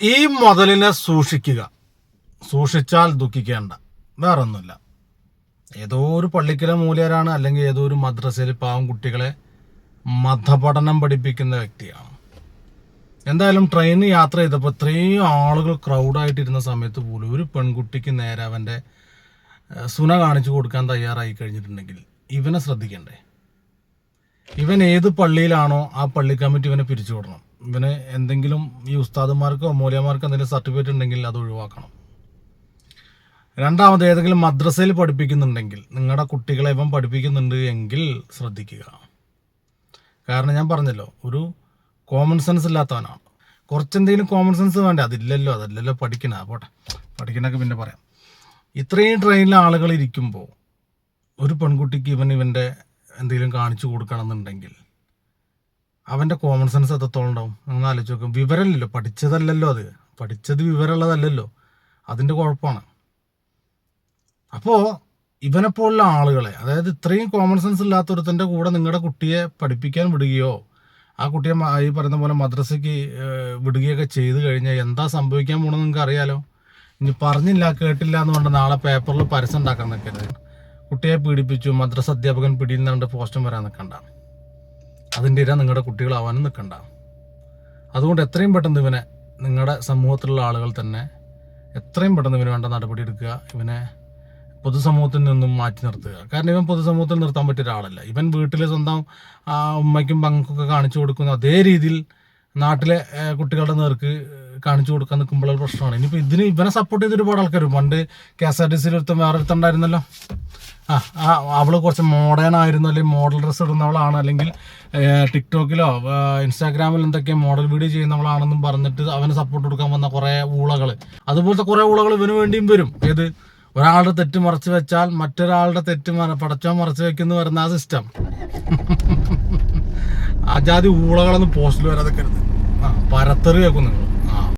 ഈ മുതലിനെ സൂക്ഷിക്കുക. സൂക്ഷിച്ചാൽ ദുഃഖിക്കേണ്ട. വേറൊന്നുമില്ല. ഏതോ ഒരു പള്ളിക്കലെ മൂല്യരാണ് അല്ലെങ്കിൽ ഏതോ ഒരു മദ്രസയിൽ പാവം കുട്ടികളെ മതപഠനം പഠിപ്പിക്കുന്ന വ്യക്തിയാണ്. എന്തായാലും ട്രെയിനിൽ യാത്ര ചെയ്തപ്പോൾ ഇത്രയും ആളുകൾ ക്രൗഡായിട്ടിരുന്ന സമയത്ത് പോലും ഒരു പെൺകുട്ടിക്ക് നേരെ അവന്റെ സുന കാണിച്ചു കൊടുക്കാൻ തയ്യാറായി കഴിഞ്ഞിട്ടുണ്ടെങ്കിൽ ഇവനെ ശ്രദ്ധിക്കണ്ടേ? ഇവൻ ഏത് പള്ളിയിലാണോ ആ പള്ളി കമ്മിറ്റി ഇവനെ പിരിച്ചു വിടണം ഇവന് എന്തെങ്കിലും ഈ ഉസ്താദുമാർക്കോ മൂല്യമാർക്കോ എന്തെങ്കിലും സർട്ടിഫിക്കറ്റ് ഉണ്ടെങ്കിൽ അത് ഒഴിവാക്കണം. രണ്ടാമത് ഏതെങ്കിലും മദ്രസയിൽ പഠിപ്പിക്കുന്നുണ്ടെങ്കിൽ നിങ്ങളുടെ കുട്ടികളെ ഇവൻ പഠിപ്പിക്കുന്നുണ്ട് എങ്കിൽ ശ്രദ്ധിക്കുക. കാരണം ഞാൻ പറഞ്ഞല്ലോ ഒരു കോമൺ സെൻസ് ഇല്ലാത്തവനാണ്. കുറച്ചെന്തെങ്കിലും കോമൺ സെൻസ് വേണ്ടേ? അതില്ലല്ലോ അതല്ലല്ലോ പഠിക്കണ. പോട്ടെ പഠിക്കണൊക്കെ പിന്നെ പറയാം. ഇത്രയും ട്രെയിനിൽ ആളുകൾ ഇരിക്കുമ്പോൾ ഒരു പെൺകുട്ടിക്ക് ഇവൻ ഇവന്റെ എന്തെങ്കിലും കാണിച്ചു കൊടുക്കണമെന്നുണ്ടെങ്കിൽ അവന്റെ കോമൺ സെൻസ് എത്രത്തോളം ഉണ്ടാവും? നിങ്ങൾ ആലോചിച്ച് നോക്കും. വിവരമില്ലല്ലോ. പഠിച്ചതല്ലല്ലോ അത്. പഠിച്ചത് വിവരമുള്ളതല്ലല്ലോ. അതിന്റെ കുഴപ്പമാണ്. അപ്പോൾ ഇവനെപ്പോലുള്ള ആളുകളെ അതായത് ഇത്രയും കോമൺ സെൻസ് ഇല്ലാത്തൊരുത്തന്റെ കൂടെ നിങ്ങളുടെ കുട്ടിയെ പഠിപ്പിക്കാൻ വിടുകയോ ആ കുട്ടിയെ ഈ പറയുന്ന പോലെ മദ്രസയ്ക്ക് വിടുകയൊക്കെ ചെയ്തു കഴിഞ്ഞാൽ എന്താ സംഭവിക്കാൻ പോകണമെന്ന് നിങ്ങൾക്ക് അറിയാലോ? ഇനി പറഞ്ഞില്ല കേട്ടില്ല എന്ന് പറഞ്ഞാൽ നാളെ പേപ്പറിൽ പരസ്യം ഉണ്ടാക്കാൻ നിൽക്കരുത്. കുട്ടിയെ പീഡിപ്പിച്ചു മദ്രസ അധ്യാപകൻ പിടിയിൽ നിന്നുകൊണ്ട് പോസ്റ്റം വരാൻ നിൽക്കണ്ട. അതിന്റെ ഇര നിങ്ങളുടെ കുട്ടികളാവാനും നിൽക്കണ്ട അതുകൊണ്ട് എത്രയും പെട്ടെന്ന് ഇവനെ നിങ്ങളുടെ സമൂഹത്തിലുള്ള ആളുകൾ തന്നെ എത്രയും പെട്ടെന്ന് ഇവന് വേണ്ട നടപടി എടുക്കുക ഇവനെ പൊതുസമൂഹത്തിൽ നിന്നും മാറ്റി നിർത്തുക. കാരണം ഇവൻ പൊതുസമൂഹത്തിൽ നിർത്താൻ പറ്റിയ ഒരാളല്ല. ഇവൻ വീട്ടിൽ സ്വന്തം ഉമ്മയ്ക്കും പങ്കൊക്കെ കാണിച്ചു കൊടുക്കുന്ന അതേ രീതിയിൽ നാട്ടിലെ കുട്ടികളുടെ നേർക്ക് കാണിച്ചു കൊടുക്കാൻ നിൽക്കുമ്പോഴുള്ള പ്രശ്നമാണ്. ഇനിയിപ്പോൾ ഇതിന് ഇവനെ സപ്പോർട്ട് ചെയ്ത് ഒരുപാട് ആൾക്കാർ പണ്ട് കെ എസ് ആർ ടി സിയിൽ ഒരുത്തം വേറെ ഒരുത്തുണ്ടായിരുന്നല്ലോ ആ ആ അവൾ കുറച്ച് മോഡേൺ ആയിരുന്നു. അല്ലെങ്കിൽ മോഡൽ ഡ്രസ്സ് ഇടുന്നവളാണ്. അല്ലെങ്കിൽ ടിക്ടോക്കിലോ ഇൻസ്റ്റാഗ്രാമിൽ എന്തൊക്കെ മോഡൽ വീഡിയോ ചെയ്യുന്നവളാണെന്നും പറഞ്ഞിട്ട് അവന് സപ്പോർട്ട് കൊടുക്കാൻ വന്ന കുറേ ഊളകൾ അതുപോലത്തെ കുറേ ഊളകൾ ഇവന് വേണ്ടിയും വരും. ഏത്? ഒരാളുടെ തെറ്റ് മറച്ചു വെച്ചാൽ മറ്റൊരാളുടെ തെറ്റ് പടച്ചോ മറച്ചു വെക്കുന്നു വരുന്ന ആ സിസ്റ്റം ആ ജാതി ഊളകളൊന്നും പോസ്റ്റിൽ വരാതെ കരുത് ആ പരത്തെറി വെക്കും നിങ്ങൾ.